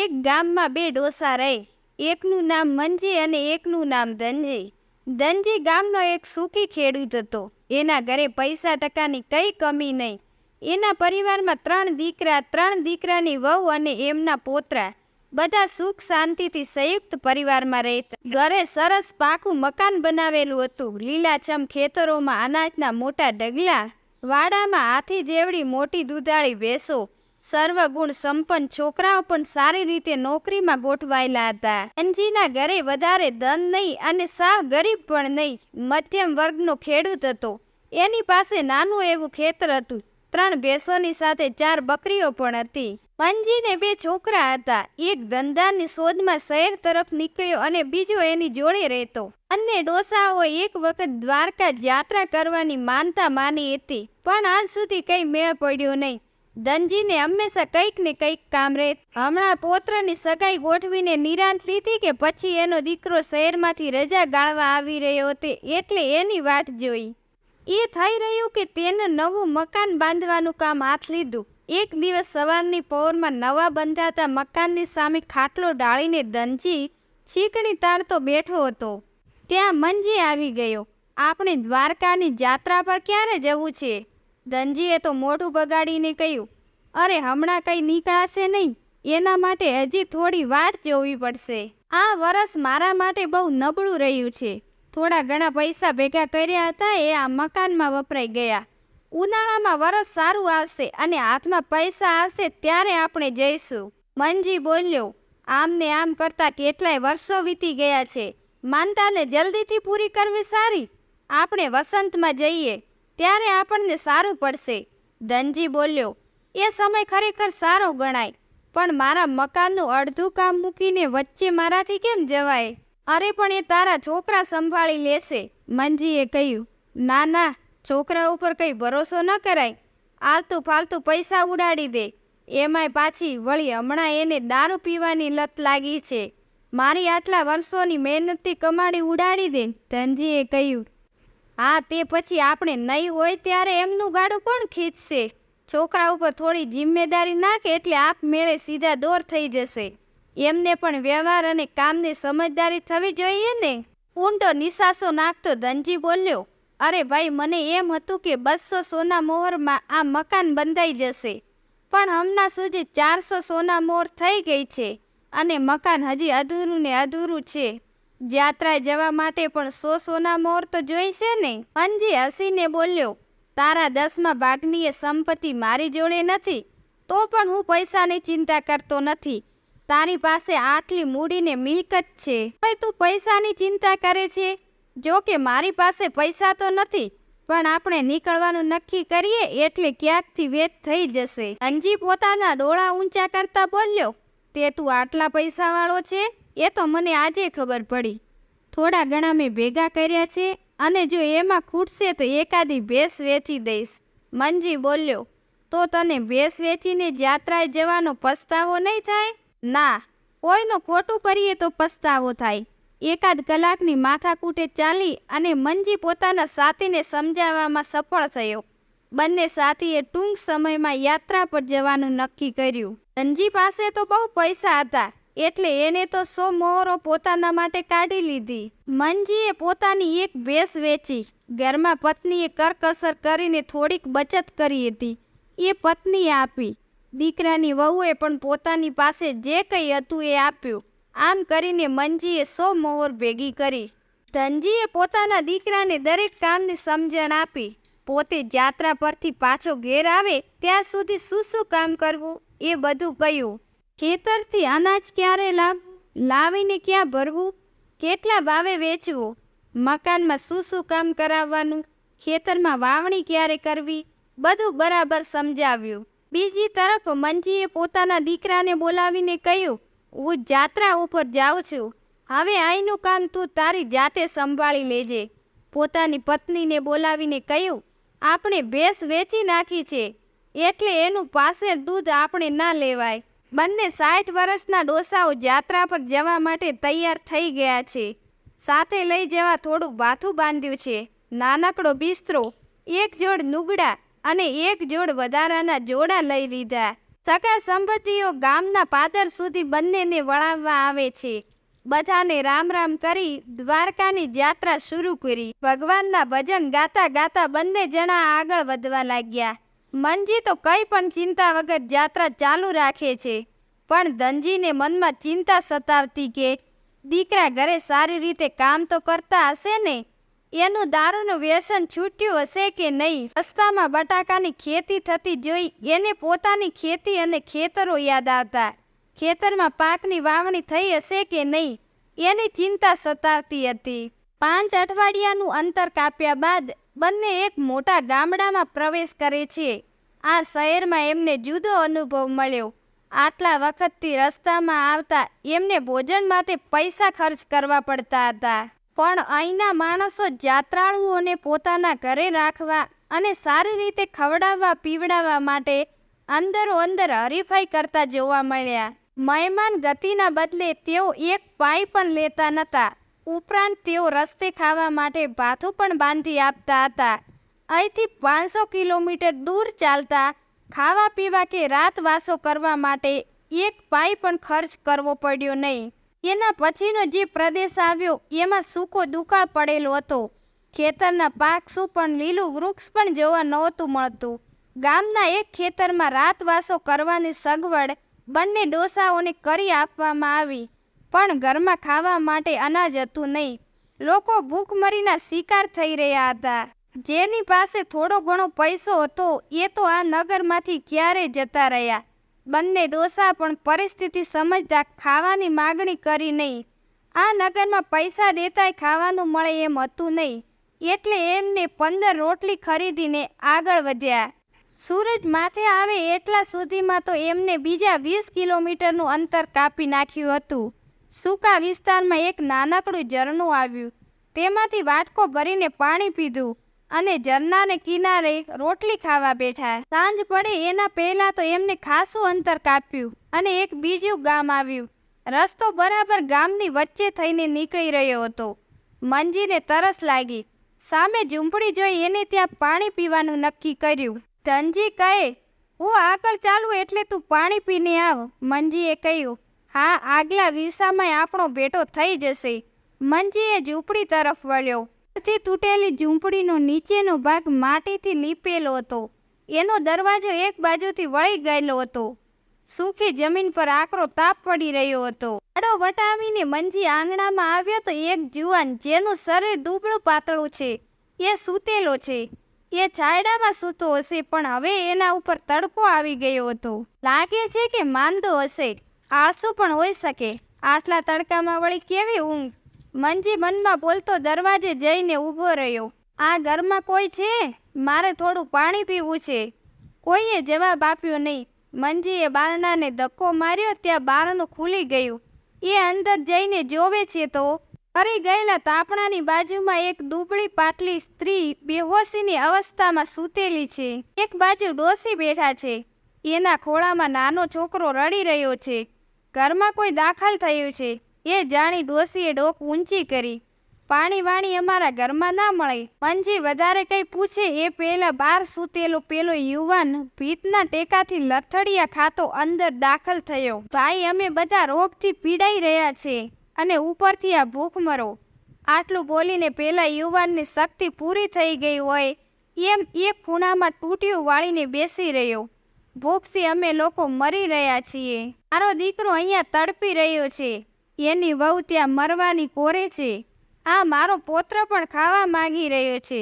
એક ગામમાં બે ડોસા રહે. એકનું નામ મંજી અને એકનું નામ ધનજી. ધનજી ગામનો એક સુખી ખેડૂત હતો. એના ઘરે પૈસા ટકાની કંઈ કમી નહીં. એના પરિવારમાં ત્રણ દીકરા, ત્રણ દીકરાની વહુ અને એમના પોતરા. બધા સુખ શાંતિથી સંયુક્ત પરિવારમાં રહેતા. ઘરે સરસ પાકું મકાન બનાવેલું હતું. લીલાછમ ખેતરોમાં અનાજના મોટા ઢગલા, વાડામાં હાથી જેવડી મોટી દૂધાળી ભેંસો સર્વગુણ સંપન્ન છોકરાઓ પણ સારી રીતે નોકરીમાં ગોઠવાયેલા હતા. અંજીના ઘરે વધારે ધન નહીં અને સાવ ગરીબ પણ નહીં, મધ્યમ વર્ગનો ખેડૂત હતો. એની પાસે નાનું એવું ખેતર હતું. ત્રણ ભેંસોની સાથે ચાર બકરીઓ પણ હતી. મંજીને બે છોકરા હતા. એક ધંધાની શોધમાં શહેર તરફ નીકળ્યો અને બીજો એની જોડે રહેતો. અને ડોસાઓ એક વખત દ્વારકા યાત્રા કરવાની માનતા માની હતી, પણ આજ સુધી કંઈ મેળ પડ્યો નહીં. ધનજીને હંમેશા કંઈક ને કંઈક કામ રહે. હમણાં પોત્રની સગાઈ ગોઠવીને નિરાંત લીધી કે પછી એનો દીકરો શહેરમાંથી રજા ગાળવા આવી રહ્યો હતો એટલે એની વાટ જોઈ. એ થઈ રહ્યું કે તેને નવું મકાન બાંધવાનું કામ હાથ લીધું. એક દિવસ સવારની પહોરમાં નવા બંધાતા મકાનની સામે ખાટલો ડાળીને ધનજી છીકણી તાળતો બેઠો હતો. ત્યાં મંજી આવી ગયો. આપણે દ્વારકાની જાત્રા પર ક્યારે જવું છે? ધનજીએ તો મોઢું બગાડીને કહ્યું, અરે, હમણાં કંઈ નીકળાશે નહીં. એના માટે હજી થોડી વાટ જોવી પડશે. આ વરસ મારા માટે બહુ નબળું રહ્યું છે. થોડા ઘણા પૈસા ભેગા કર્યા હતા, એ આ મકાનમાં વપરાઈ ગયા. ઉનાળામાં વરસ સારું આવશે અને હાથમાં પૈસા આવશે ત્યારે આપણે જઈશું. મનજી બોલ્યો, આમને આમ કરતાં કેટલાય વર્ષો વીતી ગયા છે. માનતાને જલ્દીથી પૂરી કરવી સારી. આપણે વસંતમાં જઈએ. ત્યારે આપણને સારું પડશે. ધનજી બોલ્યો, એ સમય ખરેખર સારો ગણાય, પણ મારા મકાનનું અડધું કામ મૂકીને વચ્ચે મારાથી કેમ જવાય? અરે પણ એ તારા છોકરા સંભાળી લેશે. મંજીએ કહ્યું, ના ના, છોકરા ઉપર કંઈ ભરોસો ન કરાય. આલતું ફાલતું પૈસા ઉડાડી દે. એમાંય પાછી વળી હમણાં એને દારૂ પીવાની લત લાગી છે. મારી આટલા વર્ષોની મહેનતથી કમાડી ઉડાડી દે. ધનજીએ કહ્યું હા, તે પછી આપણે નહીં હોય ત્યારે એમનું ગાડું કોણ ખીચશે? છોકરા ઉપર થોડી જિમ્મેદારી નાખે એટલે આપમેળે સીધા દોર થઈ જશે. એમને પણ વ્યવહાર અને કામની સમજદારી થવી જોઈએ ને? ઊંડો નિશાસો નાખતો ધનજી બોલ્યો, અરે ભાઈ, મને એમ હતું કે બસો સોના મોહરમાં આ મકાન બંધાઈ જશે. પણ હમણાં સુધી ચારસો સોના મોર થઈ ગઈ છે અને મકાન હજી અધૂરું ને અધૂરું છે. યાત્રાએ જવા માટે પણ સો સોના મોર તો જોઈશે ને? મંજી હસીને બોલ્યો, તારા દસમા ભાગની એ સંપત્તિ મારી જોડે નથી, તો પણ હું પૈસાની ચિંતા કરતો નથી. તારી પાસે આટલી મૂડીને મિલકત છે. ભાઈ તું પૈસાની ચિંતા કરે છે? જો કે મારી પાસે પૈસા તો નથી, પણ આપણે નીકળવાનું નક્કી કરીએ એટલે ક્યાંકથી વેત થઈ જશે. અંજી પોતાના ડોળા ઊંચા કરતા બોલ્યો, તે તું આટલા પૈસાવાળો છે? એ તો મને આજે ખબર પડી. થોડા ઘણા મેં ભેગા કર્યા છે અને જો એમાં ખૂટશે તો એકાદી ભેંસ વેચી દઈશ. મંજી બોલ્યો, તો તને ભેંસ વેચીને યાત્રાએ જવાનો પસ્તાવો નહીં થાય? ના, કોઈનું ખોટું કરીએ તો પસ્તાવો થાય. એકાદ કલાકની માથાકૂટે ચાલી અને મંજી પોતાના સાથીને સમજાવવામાં સફળ થયો. બંને સાથીએ ટૂંક સમયમાં યાત્રા પર જવાનું નક્કી કર્યું. ધનજી પાસે તો બહુ પૈસા હતા. એટલે એને તો સો મોહરો પોતાના માટે કાઢી લીધી. મંજીએ પોતાની એક ભેંસ વેચી. ઘરમાં પત્નીએ કરકસર કરીને થોડીક બચત કરી હતી. એ પત્નીએ આપી. દીકરાની વહુએ પણ પોતાની પાસે જે કંઈ હતું એ આપ્યું. આમ કરીને મંજીએ સો મોહર ભેગી કરી. ધનજીએ પોતાના દીકરાને દરેક કામની સમજણ આપી. પોતે જાત્રા પરથી પાછો ઘેર આવે ત્યાં સુધી શું શું કામ કરવું એ બધું કહ્યું. ખેતરથી અનાજ ક્યારે લાવ લાવીને ક્યાં ભરવું? કેટલા ભાવે વેચવું? મકાનમાં શું શું કામ કરાવવાનું? ખેતરમાં વાવણી ક્યારે કરવી? બધું બરાબર સમજાવ્યું. બીજી તરફ મંજીએ પોતાના દીકરાને બોલાવીને કહ્યું, હું જાત્રા ઉપર જાઉં છું. હવે અહીંનું કામ તું તારી જાતે સંભાળી લેજે. પોતાની પત્નીને બોલાવીને કહ્યું, આપણે ભેંસ વેચી નાખી છે. એટલે એનું પાસે દૂધ આપણે ના લેવાય. બંને સાઠ વર્ષના ડોસાઓ જાત્રા પર જવા માટે તૈયાર થઈ ગયા છે. સાથે લઈ જવા થોડું ભાથું બાંધ્યું છે. નાનકડો બિસ્તરો, એક જોડ નુગડા અને એક જોડ વધારાના જોડા લઈ લીધા. સગા સંબંધીઓ ગામના પાદર સુધી બંનેને વળાવવા આવે છે. બધાને રામ રામ કરી દ્વારકાની યાત્રા શરૂ કરી. ભગવાનના ભજન ગાતા ગાતા બંને જણા આગળ વધવા લાગ્યા. મંજી તો કંઈ પણ ચિંતા વગર જાત્રા ચાલુ રાખે છે, પણ ધનજીને મનમાં ચિંતા સતાવતી કે દીકરા ઘરે સારી રીતે કામ તો કરતા હશે ને? એનું દારૂનું વ્યસન છૂટ્યું હશે કે નહીં? રસ્તામાં બટાકાની ખેતી થતી જોઈ એને પોતાની ખેતી અને ખેતરો યાદ આવતા. ખેતરમાં પાકની વાવણી થઈ હશે કે નહીં? એની ચિંતા સતાવતી હતી. પાંચ અઠવાડિયાનું અંતર કાપ્યા બાદ બંને એક મોટા ગામડામાં પ્રવેશ કરે છે. આ શહેરમાં એમને જુદો અનુભવ મળ્યો. આટલા વખતથી રસ્તામાં આવતા એમને ભોજન માટે પૈસા ખર્ચ કરવા પડતા હતા. પણ અહીંના માણસો યાત્રાળુઓને પોતાના ઘરે રાખવા અને સારી રીતે ખવડાવવા, પીવડાવવા માટે અંદરો અંદર હરીફાઈ કરતા જોવા મળ્યા. મહેમાન ગતિના બદલે તેઓ એક પાઈ પણ લેતા નહોતા ઉપરાંત તેઓ રસ્તે ખાવા માટે ભાથું પણ બાંધી આપતા હતા. અહીંથી પાંચસો કિલોમીટર દૂર ચાલતા ખાવા પીવા કે રાતવાસો કરવા માટે એક પાઈ પણ ખર્ચ કરવો પડ્યો નહીં. એના પછીનો જે પ્રદેશ આવ્યો, એમાં સૂકો દુકાળ પડેલો હતો. ખેતરના પાક શું પણ લીલું વૃક્ષ પણ જોવા નહોતું મળતું. ગામના એક ખેતરમાં રાતવાસો કરવાની સગવડ બંને ડોસાઓને કરી આપવામાં આવી. પણ ઘરમાં ખાવા માટે અનાજ હતું નહીં. લોકો ભૂખમરીના શિકાર થઈ રહ્યા હતા. જેની પાસે થોડો ઘણો પૈસો હતો, એ તો આ નગરમાંથી ક્યારે જતા રહ્યા. બંને ડોસા પણ પરિસ્થિતિ સમજતા ખાવાની માગણી કરી નહીં. આ નગરમાં પૈસા દેતાય ખાવાનું મળે એમ હતું નહીં. એટલે એમને પંદર રોટલી ખરીદીને આગળ વધ્યા. સૂરજ માથે આવે એટલા સુધીમાં તો એમને બીજા વીસ કિલોમીટરનું અંતર કાપી નાખ્યું હતું. સૂકા વિસ્તારમાં એક નાનકડું ઝરણું આવ્યું. તેમાંથી વાટકો ભરીને પાણી પીધું અને ઝરણાને કિનારે રોટલી ખાવા બેઠા. સાંજ પડે, એના પહેલાં તો એમને ખાસું અંતર કાપ્યું અને એક બીજું ગામ આવ્યું. રસ્તો બરાબર ગામની વચ્ચે થઈને નીકળી રહ્યો હતો. મંજીને તરસ લાગી. સામે ઝૂંપડી જોઈ એને ત્યાં પાણી પીવાનું નક્કી કર્યું. ધનજી કહે, હું આગળ ચાલું એટલે તું પાણી પીને આવ. મંજીએ કહ્યું હા, આગલા વિસામાં આપણો ભેટો થઈ જશે. મંજીએ ઝૂંપડી તરફ વળ્યો. થી તૂટેલી ઝૂંપડીનો નીચેનો ભાગ માટીથી લીપેલો હતો. એનો દરવાજો એક બાજુથી વળી ગયેલો હતો. સૂકી જમીન પર આકરો તાપ પડી રહ્યો હતો. આડો વટાવીને મંજી આંગણામાં આવ્યો તો એક જુવાન, જેનું શરીર દુબળું પાતળું છે, એ સૂતેલો છે. એ છાયડામાં સૂતો હશે, પણ હવે એના ઉપર તડકો આવી ગયો હતો. લાગે છે કે માંદો હશે. આળસુ પણ હોઈ શકે. આટલા તડકામાં વળી કેવી ઊંઘ? મંજી મનમાં બોલતો દરવાજે જઈને ઊભો રહ્યો. આ ઘરમાં કોઈ છે? મારે થોડું પાણી પીવું છે. કોઈએ જવાબ આપ્યો નહીં. મંજીએ બારણાને ધક્કો માર્યો ત્યાં બારણું ખુલી ગયું. એ અંદર જઈને જોવે છે તો? ફરી ગયેલા તાપણાની બાજુમાં એક દુબળી પાટલી સ્ત્રી બેહોશીની અવસ્થામાં સૂતેલી છે. એક બાજુ ડોસી બેઠા છે. એના ખોળામાં નાનો છોકરો રડી રહ્યો છે. ઘરમાં કોઈ દાખલ થયું છે, એ જાણી ડોસીએ ડોક ઊંચી કરી. પાણી વાણી અમારા ઘરમાં ના મળે. પંજી વધારે કંઈ પૂછે એ પહેલાં બહાર સૂતેલો પેલો યુવાન ભીતના ટેકાથી લથડિયા ખાતો અંદર દાખલ થયો. ભાઈ, અમે બધા રોગથી પીડાઈ રહ્યા છે અને ઉપરથી આ ભૂખમરો આટલું બોલીને પેલા યુવાનની શક્તિ પૂરી થઈ ગઈ હોય, એમ એક ખૂણામાં તૂટ્યું વાળીને બેસી રહ્યો. ભૂખથી અમે લોકો મરી રહ્યા છીએ. મારો દીકરો અહીંયા તડપી રહ્યો છે. એની વહુ ત્યાં મરવાની કોરે છે. આ મારો પોત્ર પણ ખાવા માંગી રહ્યો છે.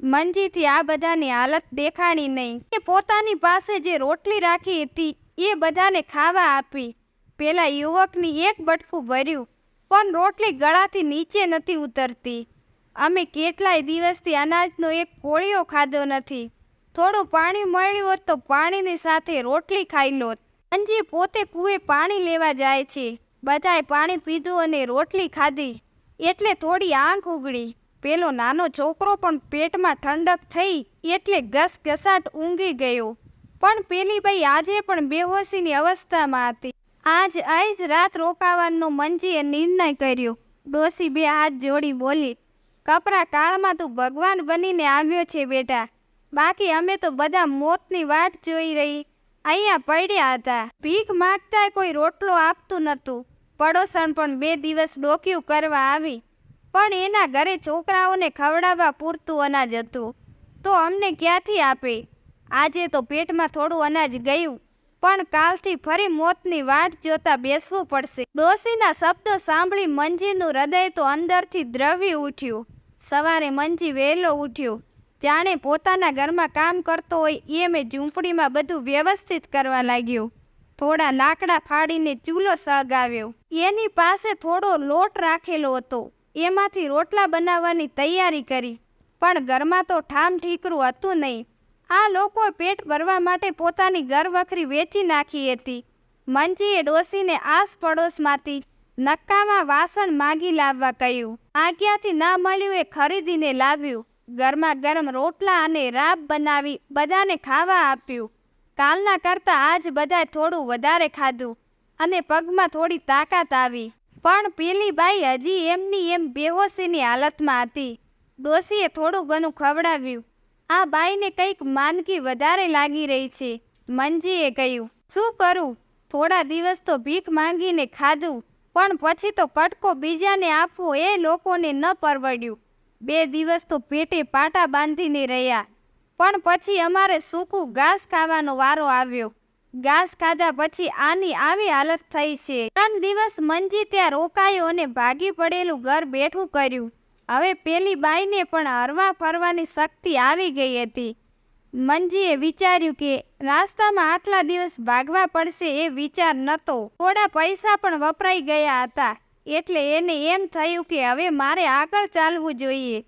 મંજીથી આ બધાની હાલત દેખાણી નહીં. એ પોતાની પાસે જે રોટલી રાખી હતી, એ બધાને ખાવા આપી. પેલા યુવકની એક બટકું ભર્યું, પણ રોટલી ગળાથી નીચે નથી ઉતરતી. અમે કેટલાય દિવસથી અનાજનો એક કોળિયો ખાધો નથી. થોડું પાણી મળ્યું હોત તો પાણીની સાથે રોટલી ખાઈ લોત. અંજી પોતે કૂએ પાણી લેવા જાય છે. બધાએ પાણી પીધું અને રોટલી ખાધી. એટલે થોડી આંખ ઉગડી પેલો નાનો છોકરો પણ પેટમાં ઠંડક થઈ એટલે ઘસઘસાટ ઊંઘી ગયો. પણ પેલી ભાઈ આજે પણ બેહોશીની અવસ્થામાં હતી. આજ આજ રાત રોકાવાનો મંજીએ નિર્ણય કર્યો. ડોસી બે હાથ જોડી બોલી, કપરા કાળમાં તું ભગવાન બનીને આવ્યો છે બેટા. બાકી અમે તો બધા મોતની વાટ જોઈ રહી. અહીંયા પડ્યા હતા. ભીખ માગતા કોઈ રોટલો આપતું નહોતું. પડોસણ પણ બે દિવસ ડોક્યું કરવા આવી. પણ એના ઘરે છોકરાઓને ખવડાવવા પૂરતું અનાજ હતું. તો અમને ક્યાંથી આપે? આજે તો પેટમાં થોડું અનાજ ગયું. પણ કાલથી ફરી મોતની વાટ જોતા બેસવું પડશે. ડોશીના શબ્દો સાંભળી મંજીનું હૃદય તો અંદરથી દ્રવી ઉઠ્યું. સવારે મંજી વહેલો ઉઠ્યો. જાણે પોતાના ઘરમાં કામ કરતો હોય એમ એ ઝૂંપડીમાં બધું વ્યવસ્થિત કરવા લાગ્યો. થોડા લાકડા ફાડીને ચૂલો સળગાવ્યો. એની પાસે થોડો લોટ રાખેલો હતો. એમાંથી રોટલા બનાવવાની તૈયારી કરી. પણ ઘરમાં તો ઠામ ઠીકરું હતું નહીં. આ લોકોએ પેટ ભરવા માટે પોતાની ઘર વખરી વેચી નાખી હતી. મંજીએ ડોસીને આસ પડોશમાંથી નક્કામાં વાસણ માગી લાવવા કહ્યું. આજ્ઞાથી ના મળ્યું એ ખરીદીને લાવ્યું. ગરમા ગરમ રોટલા અને રાબ બનાવી બધાને ખાવા આપ્યું. કાલના કરતાં આજ બધાએ થોડું વધારે ખાધું અને પગમાં થોડી તાકાત આવી. પણ પેલી બાઈ હજી એમની એમ બેહોશીની હાલતમાં હતી. ડોશીએ થોડું ઘણું ખવડાવ્યું. આ બાઈને કંઈક માંદગી વધારે લાગી રહી છે, મંજીએ કહ્યું. શું કરું? થોડા દિવસ તો ભીખ માંગીને ખાધું, પણ પછી તો કટકો બીજાને આપવો એ લોકોને ન પરવડ્યું. બે દિવસ તો પેટે પાટા બાંધીને રહ્યા. પણ પછી અમારે સૂકું ઘાસ ખાવાનો વારો આવ્યો. ઘાસ ખાધા પછી આની આવી હાલત થઈ છે. ત્રણ દિવસ મંજી ત્યાં રોકાયો અને ભાગી પડેલું ઘર બેઠું કર્યું. હવે પેલી બાઈને પણ હરવા ફરવાની શક્તિ આવી ગઈ હતી. મંજીએ વિચાર્યું કે રાસ્તામાં આટલા દિવસ ભાગવા પડશે એ વિચાર નહોતો થોડા પૈસા પણ વપરાઈ ગયા હતા. એટલે એને એમ થયું કે હવે મારે આગળ ચાલવું જોઈએ.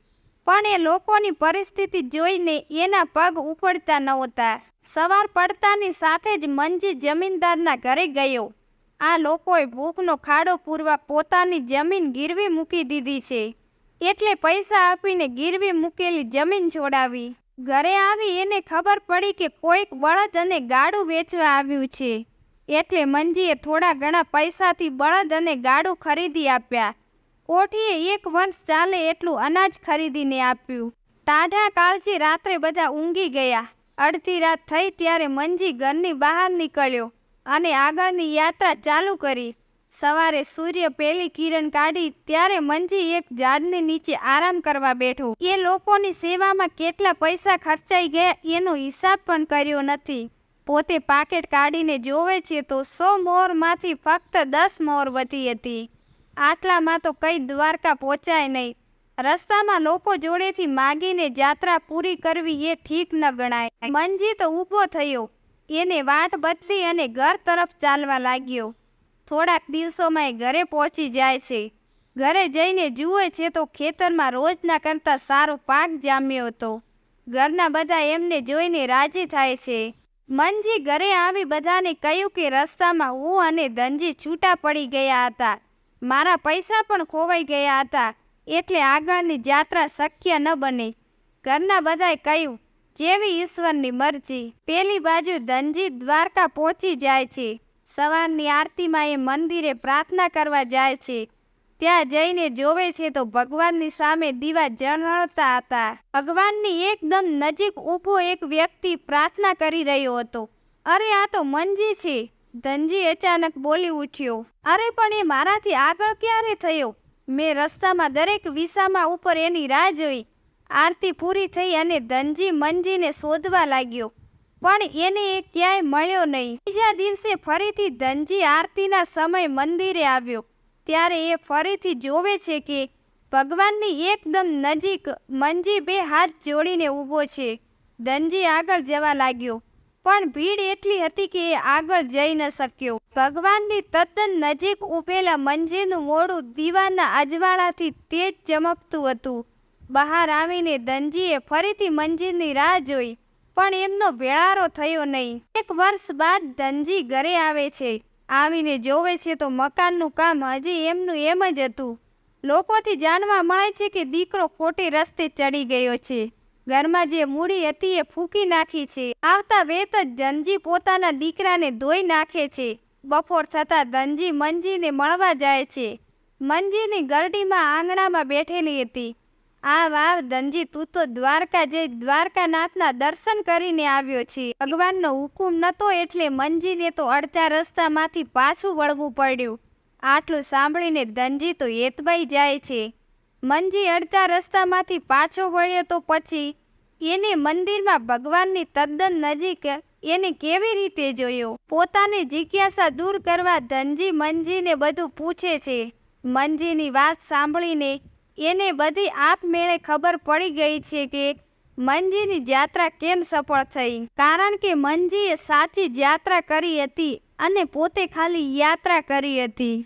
પણ એ લોકોની પરિસ્થિતિ જોઈને એના પગ ઉપડતા નહોતા. સવાર પડતાની સાથે જ મંજી જમીનદારના ઘરે ગયો. આ લોકોએ ભૂખનો ખાડો પૂરવા પોતાની જમીન ગીરવી મૂકી દીધી છે. એટલે પૈસા આપીને ગીરવી મૂકેલી જમીન છોડાવી. ઘરે આવી એને ખબર પડી કે કોઈક બળદ અને ગાડું વેચવા આવ્યું છે. એટલે મંજીએ થોડા ઘણા પૈસાથી બળદ અને ગાડું ખરીદી આપ્યા. કોઠીએ એક વર્ષ ચાલે એટલું અનાજ ખરીદીને આપ્યું. ટાઢા કાળજી રાત્રે બધા ઊંઘી ગયા. અડધી રાત થઈ ત્યારે મંજી ઘરની બહાર નીકળ્યો અને આગળની યાત્રા ચાલુ કરી. સવારે સૂર્ય પેલી કિરણ કાઢી ત્યારે મંજી એક ઝાડની નીચે આરામ કરવા બેઠો. એ લોકોની સેવામાં કેટલા પૈસા ખર્ચાઈ ગયા એનો હિસાબ પણ કર્યો નથી. પોતે પાકેટ કાઢીને જોવે છે તો સો મોરમાંથી ફક્ત દસ મોર વધી હતી. આટલામાં તો કંઈ દ્વારકા પહોંચાય નહીં. રસ્તામાં લોકો જોડેથી માગીને જાત્રા પૂરી કરવી એ ઠીક ન ગણાય. મનજીત ઊભો થયો. એને વાટ બદલી અને ઘર તરફ ચાલવા લાગ્યો. થોડાક દિવસોમાં એ ઘરે પહોંચી જાય છે. ઘરે જઈને જુએ છે તો ખેતરમાં રોજના કરતાં સારો પાક જામ્યો હતો. ઘરના બધા એમને જોઈને રાજી થાય છે. મંજી ઘરે આવી બધાને કહ્યું કે રસ્તામાં હું અને ધનજી છૂટા પડી ગયા હતા. મારા પૈસા પણ ખોવાઈ ગયા હતા. એટલે આગળની જાત્રા શક્ય ન બને. ઘરના બધાએ કહ્યું, જેવી ઈશ્વરની મરજી. પેલી બાજુ ધનજી દ્વારકા પહોંચી જાય છે. સવારની આરતીમાં એ મંદિરે પ્રાર્થના કરવા જાય છે. ત્યાં જઈને જોવે છે તો ભગવાનની સામે દીવા જળહળતા હતા. ભગવાનની એકદમ નજીક ઊભો એક વ્યક્તિ પ્રાર્થના કરી રહ્યો હતો. અરે, આ તો મંજી છે. ધનજી અચાનક બોલી ઉઠ્યો. અરે, પણ એ મારાથી આગળ ક્યારે થયો? મેં રસ્તામાં દરેક વિસામાં ઉપર એની રાહ જોઈ. આરતી પૂરી થઈ અને ધનજી મંજીને શોધવા લાગ્યો. પણ એને એ ક્યાંય મળ્યો નહીં. બીજા દિવસે ફરીથી ધનજી આરતીના સમય મંદિરે આવ્યો. ત્યારે એ ફરીથી જોવે છે કે ભગવાનની એકદમ નજીક મંજી બે હાથ જોડીને ઊભો છે. ધનજી આગળ જવા લાગ્યો, પણ ભીડ એટલી હતી કે એ આગળ જઈ ન શક્યો. ભગવાનની તદ્દન નજીક ઊભેલા મંજીનું મોડું દીવાના અજવાળાથી તેજ ચમકતું હતું. બહાર આવીને ધનજીએ ફરીથી મંજીની રાહ જોઈ, પણ એમનો વેળારો થયો નહીં. એક વર્ષ બાદ ધનજી ઘરે આવે છે. આવીને જોવે છે તો મકાનનું કામ હજી એમનું એમ જ હતું. લોકોથી જાણવા મળે છે કે દીકરો ખોટે રસ્તે ચડી ગયો છે. ઘરમાં જે મૂડી હતી એ ફૂંકી નાખી છે. આવતા વેત જ ધનજી પોતાના દીકરાને ધોઈ નાખે છે. બપોર થતાં ધનજી મંજીને મળવા જાય છે. મંજીની ગરડીમાં આંગણામાં બેઠેલી હતી. આ વાવ ધનજી તું તો દ્વારકા જઈ દ્વારકાનાથના દર્શન કરીને આવ્યો છે. ભગવાનનો હુકુમ નતો એટલે મંજીને તો અડધા રસ્તામાંથી પાછું વળવું પડ્યું. આટલું સાંભળીને ધનજી તો હેતબાઈ જાય છે. મંજી અડધા રસ્તામાંથી પાછો વળ્યો તો પછી એને મંદિરમાં ભગવાનની તદ્દન નજીક એને કેવી રીતે જોયો? પોતાની જિજ્ઞાસા દૂર કરવા ધનજી મંજીને બધું પૂછે છે. મંજીની વાત સાંભળીને એને બધી આપમેળે ખબર પડી ગઈ છે કે મંજીની યાત્રા કેમ સફળ થઈ. કારણ કે મંજીએ સાચી યાત્રા કરી હતી અને પોતે ખાલી યાત્રા કરી હતી.